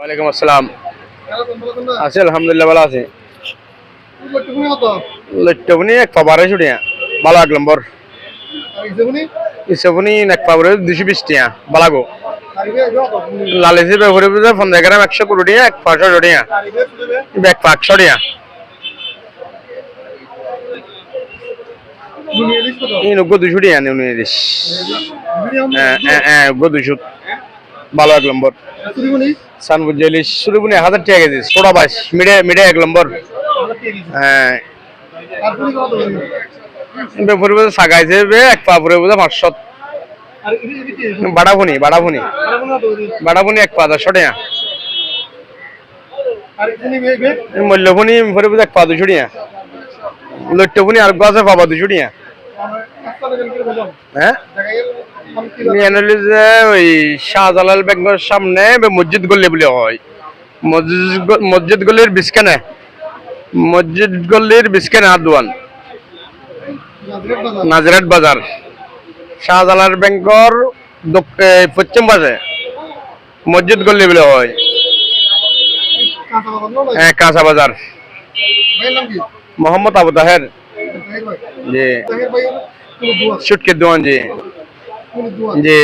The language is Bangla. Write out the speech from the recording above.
ওয়ালাইকুম আসসালাম। আছি, আলহামদুলিল্লাহ, ভালো আছে। লট্টবনি এক পাবারে ছুটিয়া ভালো এক নম্বর। ইসবনি এক পাবারে দুশো বিশ টিয়া বালাগো লালিসি বেহরে বুঝে পঞ্চাশ গ্রাম একশো কুড়ি টিয়া এক পাঁচশো টিয়া এক পাঁচশো টিয়া। এই নব্বই দুশো টিয়া নেই উনিশ হ্যাঁ হ্যাঁ হ্যাঁ দুশো ভালো এক নম্বর। সান বুঝলি শুরু বুনি হাজার টাকা কেজি ছোটা বাইশ মিডে মিডে এক নম্বর। হ্যাঁ। বেপরে বুঝে এক পা পরে বুঝে পাঁচশো। বাড়াবুনি বাড়াবুনি বাড়াবুনি এক পা দশশো টাকা। মূল্যবুনি পরে বুঝে এক পা দুশো টাকা। লট্টবুনি আর গাছে পাবা দুশো টাকা। হ্যাঁ? ওই শাহজালাল ব্যাংকের সামনে মসজিদ গলি বলে হয়। মসজিদ মসজিদ গলির বিস্কানে মসজিদ গলির বিস্কানে আদওয়ান। নাজরাট বাজার। শাহজালাল ব্যাংকর পশ্চিম পাশে। মসজিদ গলি বলে হয়। হ্যাঁ কাঁচা বাজার। মোহাম্মদ আবু তাহের। জি। সুটকে দোয়ান জি জি